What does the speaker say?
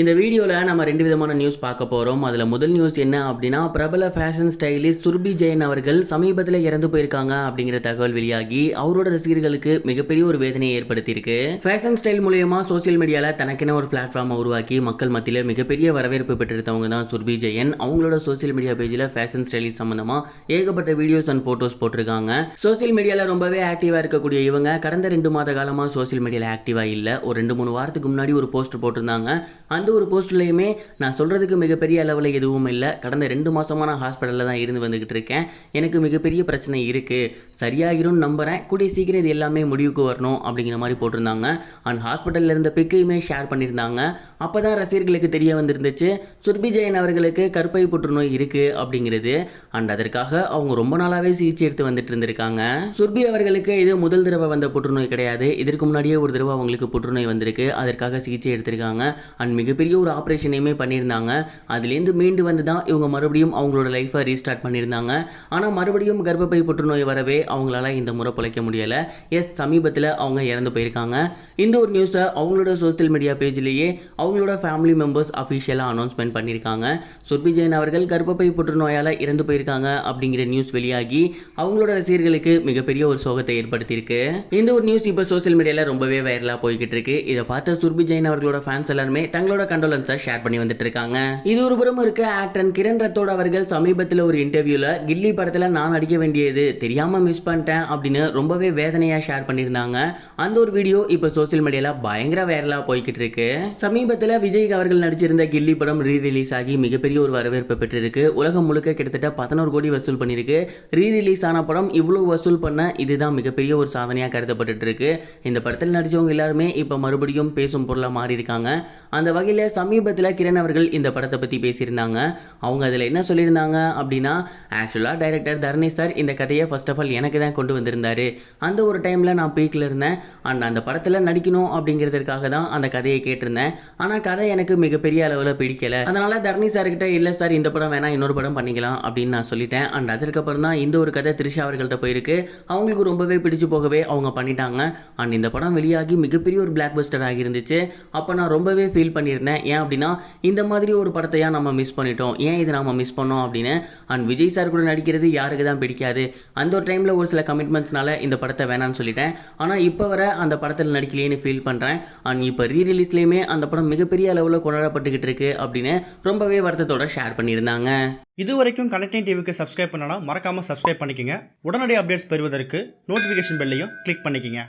இந்த வீடியோவில் நம்ம ரெண்டு விதமான நியூஸ் பார்க்க போகிறோம் அதில் முதல் நியூஸ் என்ன அப்படின்னா பிரபல ஃபேஷன் ஸ்டைலிஸ்ட் சுர்பி ஜெயன் அவர்கள் சமீபத்தில் இறந்து போயிருக்காங்க அப்படிங்கிற தகவல் வெளியாகி அவரோட ரசிகர்களுக்கு மிகப்பெரிய ஒரு வேதனையை ஏற்படுத்தியிருக்கு. ஃபேஷன் ஸ்டைல் மூலயமா சோஷியல் மீடியாவில் தனக்கென ஒரு பிளாட்ஃபார்மை உருவாக்கி மக்கள் மத்தியில் மிகப்பெரிய வரவேற்பு பெற்றிருந்தவங்க தான் சுர்பி ஜெயன். அவங்களோட சோஷியல் மீடியா பேஜில் ஃபேஷன் ஸ்டைலிஸ் சம்மந்தமாக ஏகப்பட்ட வீடியோஸ் அண்ட் ஃபோட்டோஸ் போட்டிருக்காங்க. சோஷியல் மீடியாவில் ரொம்பவே ஆக்டிவாக இருக்கக்கூடிய இவங்க கடந்த ரெண்டு மாத காலமாக சோஷியல் மீடியாவில் ஆக்டிவாக இல்லை. ஒரு ரெண்டு மூணு வாரத்துக்கு முன்னாடி ஒரு போஸ்ட் போட்டிருந்தாங்க. அந்த ஒரு போஸ்ட்லேயுமே நான் சொல்கிறதுக்கு மிகப்பெரிய அளவில் எதுவும் இல்லை. கடந்த ரெண்டு மாதமாக நான் ஹாஸ்பிட்டலில் தான் இருந்து வந்துக்கிட்டு இருக்கேன். எனக்கு மிகப்பெரிய பிரச்சனை இருக்குது சரியாகிரும்னு நம்புகிறேன் கூடிய சீக்கிரம் இது எல்லாமே முடிவுக்கு வரணும் அப்படிங்கிற மாதிரி போட்டிருந்தாங்க. அண்ட் ஹாஸ்பிட்டலில் இருந்த பிக்கையுமே ஷேர் பண்ணியிருந்தாங்க. அப்போ தான் ரசிகர்களுக்கு தெரிய வந்திருந்துச்சு சுர்பி ஜெயன் அவர்களுக்கு கருப்பை புற்றுநோய் இருக்குது அப்படிங்கிறது. அண்ட் அதற்காக அவங்க ரொம்ப நாளாகவே சிகிச்சை எடுத்து வந்துட்டு இருந்திருக்காங்க. சுர்பி அவர்களுக்கு இது முதல் தடவை வந்த புற்றுநோய் கிடையாது. இதற்கு முன்னாடியே ஒரு தடவை அவங்களுக்கு புற்றுநோய் வந்திருக்கு. அதற்காக சிகிச்சை எடுத்திருக்காங்க. அண்ட் மிகப்பெரிய ஒரு ஆப்ரேஷனையுமே பண்ணியிருந்தாங்க. அதுலேருந்து மீண்டு வந்து தான் இவங்க மறுபடியும் அவங்களோட லைஃப்பை ரீஸ்டார்ட் பண்ணியிருந்தாங்க. ஆனால் மறுபடியும் கர்ப்பப்பை புற்றுநோய் வரவே அவங்களால இந்த முறை பிழைக்க முடியலை. எஸ் சமீபத்தில் அவங்க இறந்து போயிருக்காங்க. இந்த ஒரு நியூஸை அவங்களோட சோஷியல் மீடியா பேஜ்லேயே அவங்களோட ஃபேமிலி மெம்பர்ஸ் அஃபிஷியலாக அனௌன்ஸ்மெண்ட் பண்ணியிருக்காங்க. சுர்பி ஜெயின் அவர்கள் கர்ப்பப்பை புற்றுநோயால் இறந்து போயிருக்காங்க அப்படிங்கிற நியூஸ் வெளியாகி அவங்களோட ரசிகர்களுக்கு மிகப்பெரிய ஒரு சோகத்தை ஏற்படுத்தியிருக்கு. இந்த ஒரு நியூஸ் இப்போ சோஷியல் மீடியாவில் ரொம்பவே வைரலாக போய்கிட்டு இருக்கு. இதை பார்த்த சுர்பி ஜெயின் அவர்களோட ஃபேன்ஸ் எல்லாருமே தங்களோட கண்டோலன்ஸை ஷேர் பண்ணி வந்துட்டு இருக்காங்க இது ஒரு புறம் இருக்க ஆக்டர் கிரண் ரத்தோட அவர்கள் சமீபத்தில் ஒரு இன்டர்வியூல கில்லி படத்தில் நான் நடிக்க வேண்டியது தெரியாம மிஸ் பண்ணிட்டேன் அப்படின்னு ரொம்பவே வேதனையா ஷேர் பண்ணியிருந்தாங்க. அந்த ஒரு வீடியோ இப்போ சோசியல் மீடியால பயங்கர வைரலா போய்கிட்டு இருக்கு சமீபத்தில் விஜய் அவர்கள் நடிச்சிருந்த கில்லி படம் ரீ ரிலீஸ் ஆகி மிகப்பெரிய ஒரு வரவேற்பு பெற்றிருக்கு. உலகம் முழுக்க கிட்டத்தட்ட பதினோரு கோடி வசூல் பண்ணியிருக்கு. ரீ ரிலீஸ் ஆன படம் இவ்வளோ வசூல் பண்ண இதுதான் மிகப்பெரிய ஒரு சாதனையாக கருதப்பட்டு இருக்கு இந்த படத்தில் நடிச்சவங்க எல்லாருமே இப்போ மறுபடியும் பேசும் பொருளாக மாறி இருக்காங்க அந்த வகையில் சமீபத்தில் கிரண் அவர்கள் இந்த படத்தை பற்றி பேசியிருந்தாங்க. அவங்க அதில் என்ன சொல்லியிருந்தாங்க அப்படின்னா ஆக்சுவலாக டைரக்டர் தரணி சார் இந்த கதையை ஃபர்ஸ்ட் ஆஃப் ஆல் எனக்கு தான் கொண்டு வந்திருந்தாரு. அந்த ஒரு டைமில் நான் பீக்கில் இருந்தேன். அண்ட் அந்த படத்தில் நடிக்கணும் அப்படிங்கிறதுக்காக தான் அந்த கதையை கேட்டிருந்தேன். ஆனால் கதை எனக்கு மிகப்பெரிய அளவில் பிடிக்கலை. அதனால் தரணி சார்கிட்ட இல்லை சார் இந்த படம் வேணால் இன்னொரு படம் பண்ணிக்கலாம் அப்படின்னு நான் சொல்லிட்டேன். அண்ட் அதற்கப்புறம் தான் இந்த ஒரு கதை த்ரிஷா அவர்கள்ட்ட போயிருக்கு. அவங்களுக்கு ரொம்பவே பிடிச்சு போகவே அவங்க பண்ணிட்டாங்க. அண்ட் இந்த படம் வெளியாகி மிகப்பெரிய ஒரு பிளாக் பஸ்டர் ஆகியிருந்துச்சு. அப்போ நான் ரொம்பவே ஃபீல் பண்ணியிருந்தேன். ஏன் அப்படின்னா இந்த மாதிரி ஒரு படத்தையா நம்ம மிஸ் பண்ணிட்டோம். ஏன் இதை நம்ம மிஸ் பண்ணோம் அப்படின்னு. அண்ட் விஜய் சார் கூட நடிக்கிறது யாருக்கு தான் பிடிக்காது. அந்த ஒரு டைமில் ஒரு சில கமிட்மெண்ட்ஸ்னால இந்த படத்தை வேணாம்னு சொல்லிட்டேன். ஆனால் இப்போ வர அந்த படத்தில் நடிக்கலையேன்னு ஃபீல் பண்ணுறேன் அண்ட் இப்போ ரீ ரிலீஸ்லேயுமே அந்த படம் மிகப்பெரிய அளவில் கொண்டாடப்பட்டுக்கிட்டு இருக்கு அப்படின்னு ரொம்பவே வருத்தத்தோட ஷேர் பண்ணியிருந்தாங்க. இது வரைக்கும் கனெக்டிங் டிவிக்கு சப்ஸ்கிரைப் பண்ணனா மறக்காமல் சப்ஸ்கிரைப் பண்ணிக்கங்க. உடனடி அப்டேட்ஸ் பெறுவதற்கு நோட்டிஃபிகேஷன் பெல்லையும் கிளிக் பண்ணிக்கங்க.